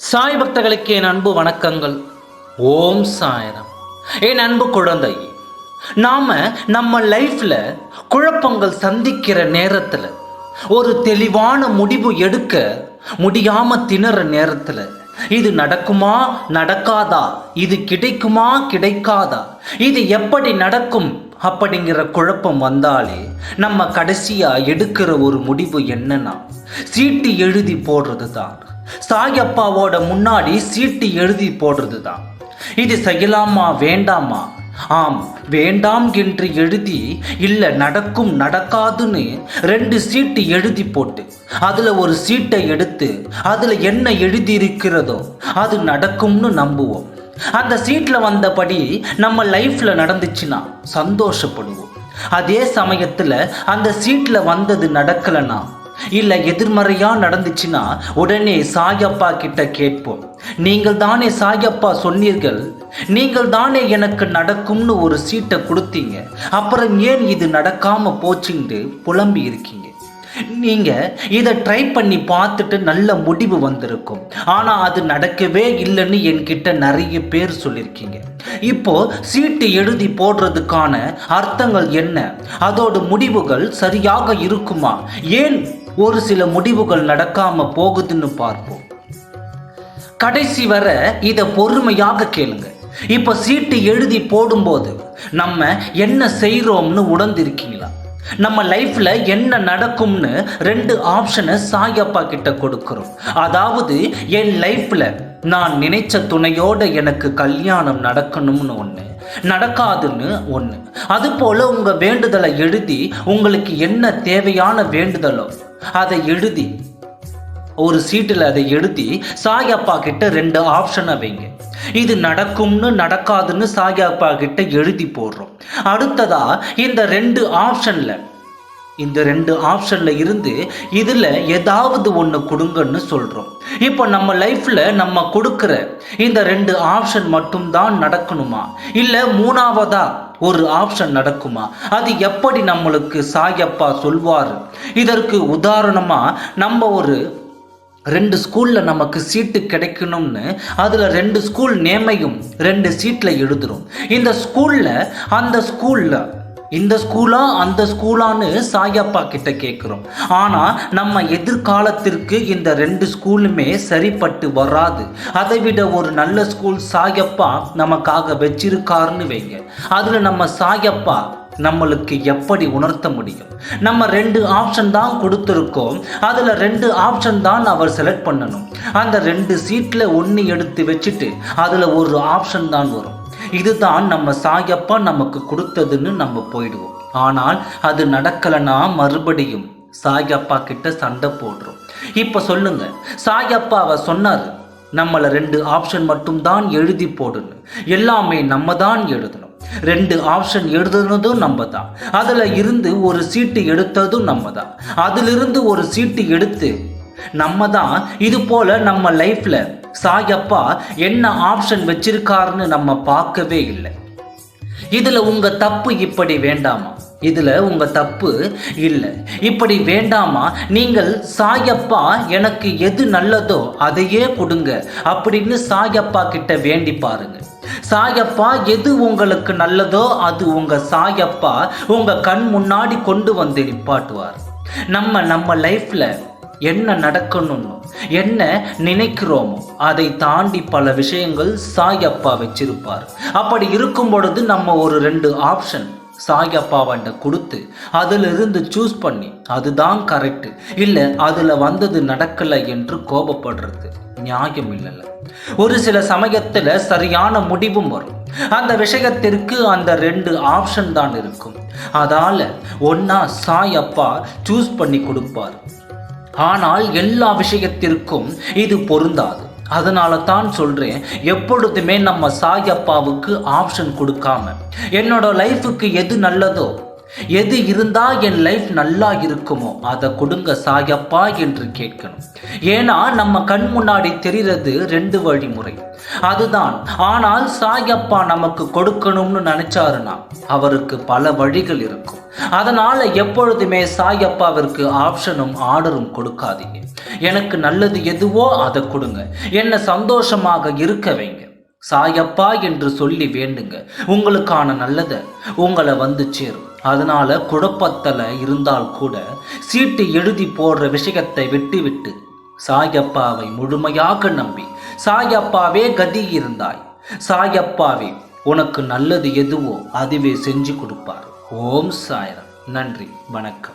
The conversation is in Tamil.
சாய் பக்தர்களுக்கு என் அன்பு வணக்கங்கள். ஓம் சாயரம். என் அன்பு குழந்தை நாம் நம்ம லைஃப்பில் குழப்பங்கள் சந்திக்கிற நேரத்தில் ஒரு தெளிவான முடிவு எடுக்க முடியாமல் திணற நேரத்தில் இது நடக்குமா நடக்காதா இது கிடைக்குமா கிடைக்காதா இது எப்படி நடக்கும் அப்படிங்கிற குழப்பம் வந்தாலே நம்ம கடைசியாக எடுக்கிற ஒரு முடிவு என்னன்னா சீட்டு எழுதி போடுறது தான் சாயப்பாவோட முன்னாடி சீட்டு எழுதி போடுறது தான் இது செய்யலாமா வேண்டாமா? ஆம் வேண்டாம் என்று எழுதி இல்லை நடக்கும் நடக்காதுன்னு ரெண்டு சீட்டு எழுதி போட்டு அதில் ஒரு சீட்டை எடுத்து அதில் என்ன எழுதி இருக்கிறதோ அது நடக்கும்னு நம்புவோம். அந்த சீட்டில் வந்தபடி நம்ம லைஃப்பில் நடந்துச்சுன்னா சந்தோஷப்படுவோம். அதே சமயத்தில் அந்த சீட்டில் வந்தது நடக்கலைன்னா இல்லை எதிர்மறையாக நடந்துச்சுன்னா உடனே சாயப்பா கிட்ட கேட்போம். நீங்கள் தானே சாயப்பா சொன்னீர்கள்? நீங்கள் தானே எனக்கு நடக்கும்னு ஒரு சீட்டை கொடுத்தீங்க. அப்புறம் ஏன் இது நடக்காம போச்சுன்ட்டு புலம்பி இருக்கீங்க? நீங்கள் இதை ட்ரை பண்ணி பார்த்துட்டு நல்ல முடிவு வந்திருக்கும். ஆனால் அது நடக்கவே இல்லைன்னு என்கிட்ட நிறைய பேர் சொல்லியிருக்கீங்க இப்போ சீட்டு எழுதி போடுறதுக்கான அர்த்தங்கள் என்ன? அதோட முடிவுகள் சரியாக இருக்குமா? ஏன் ஒரு சில முடிவுகள் நடக்காம போகுதுன்னு பார்ப்போம். கடைசி வர இதை பொறுமையாக கேளுங்க. இப்போ சீட்டு எழுதி போடும்போது நம்ம என்ன செய்கிறோம்னு உணர்ந்திருக்கீங்களா? நம்ம லைஃப்ல என்ன நடக்கும்னு ரெண்டு ஆப்ஷனை சாயப்பா கிட்ட கொடுக்குறோம். அதாவது என் லைஃப்ல நான் நினைச்ச துணையோட எனக்கு கல்யாணம் நடக்கணும்னு ஒன்று நடக்காதுன்னு ஒன்று அதுபோல் உங்கள் வேண்டுதலை எழுதி உங்களுக்கு என்ன தேவையான வேண்டுதலோ அதை எழுதி ஒரு சீட்டில் அதை எழுதி சாயப்பா கிட்ட ரெண்டு ஆப்ஷனை வைங்க. இது நடக்கும்னு நடக்காதுன்னு சாயப்பா கிட்ட எழுதி போடுறோம். அடுத்ததா இந்த ரெண்டு ஆப்ஷனில் இந்த ரெண்டு ஆப்ஷனில் இருந்து இதில் ஏதாவது ஒன்று கொடுங்கன்னு சொல்கிறோம் இப்போ நம்ம லைஃப்பில் நம்ம கொடுக்குற இந்த ரெண்டு ஆப்ஷன் மட்டும்தான் நடக்கணுமா? இல்லை மூணாவதாக ஒரு ஆப்ஷன் நடக்குமா? அது எப்படி நம்மளுக்கு சாயப்பா சொல்வார்? இதற்கு உதாரணமாக நம்ம ஒரு ரெண்டு ஸ்கூலில் நமக்கு சீட்டு கிடைக்கணும்னு அதில் ரெண்டு ஸ்கூல் நேமையும் ரெண்டு சீட்டில் எழுதுறோம். இந்த ஸ்கூலில் அந்த ஸ்கூலில் இந்த ஸ்கூலா அந்த ஸ்கூலான்னு சாயப்பா கிட்ட கேட்குறோம் ஆனால் நம்ம எதிர்காலத்திற்கு இந்த ரெண்டு ஸ்கூலுமே சரிப்பட்டு வராது. அதை விட ஒரு நல்ல ஸ்கூல் சாயப்பா நமக்காக வச்சிருக்காருன்னு வைங்க. அதில் நம்ம சாயப்பா நம்மளுக்கு எப்படி உணர்த்த முடியும்? நம்ம ரெண்டு ஆப்ஷன் தான் கொடுத்துருக்கோம். அதில் ரெண்டு ஆப்ஷன் தான் அவர் செலக்ட் பண்ணணும். அந்த ரெண்டு சீட்டில் ஒன்று எடுத்து வச்சுட்டு அதில் ஒரு ஆப்ஷன் தான் வரும். இதுதான் நம்ம சாயப்பா நமக்கு கொடுத்ததுன்னு நம்ம போயிடுவோம். ஆனால் அது நடக்கலைன்னா மறுபடியும் சாயப்பா கிட்ட சண்டை போடுறோம். இப்போ சொல்லுங்க சாயப்பா அவர் சொன்னார் நம்மளை ரெண்டு ஆப்ஷன் மட்டும்தான் எழுதி போடணும் எல்லாமே நம்ம தான் எழுதணும். ரெண்டு ஆப்ஷன் எழுதுனதும் நம்ம தான் அதில் இருந்து ஒரு சீட்டு எடுத்ததும் நம்ம தான் அதிலிருந்து ஒரு சீட்டு எடுத்து நம்ம தான் இது போல நம்ம லைஃப்ல சாயப்பா என்ன ஆப்ஷன் வச்சிருக்காருன்னு நம்ம பார்க்கவே இல்லை. இதுல உங்க தப்பு இப்படி வேண்டாமா? இதுல உங்க தப்பு இல்லை. இப்படி வேண்டாமா? நீங்கள் சாயப்பா எனக்கு எது நல்லதோ அதையே கொடுங்க அப்படின்னு சாயப்பா கிட்ட வேண்டி பாருங்க. சாயப்பா எது உங்களுக்கு நல்லதோ அது உங்க சாயப்பா உங்க கண் முன்னாடி கொண்டு வந்து நிப்பாட்டுவார். நம்ம நம்ம லைஃப்ல என்ன நடக்கணும்னு என்ன நினைக்கிறோமோ அதை தாண்டி பல விஷயங்கள் சாயப்பா வச்சிருப்பார். அப்படி இருக்கும் பொழுது நம்ம ஒரு ரெண்டு ஆப்ஷன் சாயப்பாவண்ட கொடுத்து அதிலிருந்து சூஸ் பண்ணி அதுதான் கரெக்டு இல்லை அதில் வந்தது நடக்கலை என்று கோபப்படுறது நியாயம் இல்லைல்ல. ஒரு சில சமயத்தில் சரியான முடிவும் வரும். அந்த விஷயத்திற்கு அந்த ரெண்டு ஆப்ஷன் தான் இருக்கும். அதால ஒன்னா சாயப்பா சூஸ் பண்ணி கொடுப்பார். ஆனால் எல்லா விஷயத்திற்கும் இது பொருந்தாது. அதனால தான் சொல்கிறேன் எப்பொழுதுமே நம்ம சாயப்பாவுக்கு ஆப்ஷன் கொடுக்காம என்னோட லைஃபுக்கு எது நல்லதோ எது இருந்தா என் லைஃப் நல்லா இருக்குமோ அதை கொடுங்க சாயப்பா என்று கேட்கணும். ஏன்னா நம்ம கண் முன்னாடி தெரிகிறது ரெண்டு வழிமுறை. அதுதான் ஆனால் சாயப்பா நமக்கு கொடுக்கணும்னு நினைச்சாருன்னா அவருக்கு பல வழிகள் இருக்கும். அதனால எப்பொழுதுமே சாயப்பாவிற்கு ஆப்ஷனும் ஆர்டரும் கொடுக்காதீங்க. எனக்கு நல்லது எதுவோ அதை கொடுங்க. என்ன சந்தோஷமாக இருக்க வைங்க. சாயப்பா என்று சொல்லி வேண்டுங்க. உங்களுக்கான நல்லதை உங்களை வந்து சேரும். அதனால குழப்பத்தில் இருந்தால் கூட சீட்டு எழுதி போடுற விஷயத்தை விட்டு விட்டு சாயப்பாவை முழுமையாக நம்பி சாயப்பாவே கதி இருந்தாய். சாயப்பாவே உனக்கு நல்லது எதுவோ அதுவே செஞ்சு கொடுப்பார். ஓம் சாயரம். நன்றி வணக்கம்.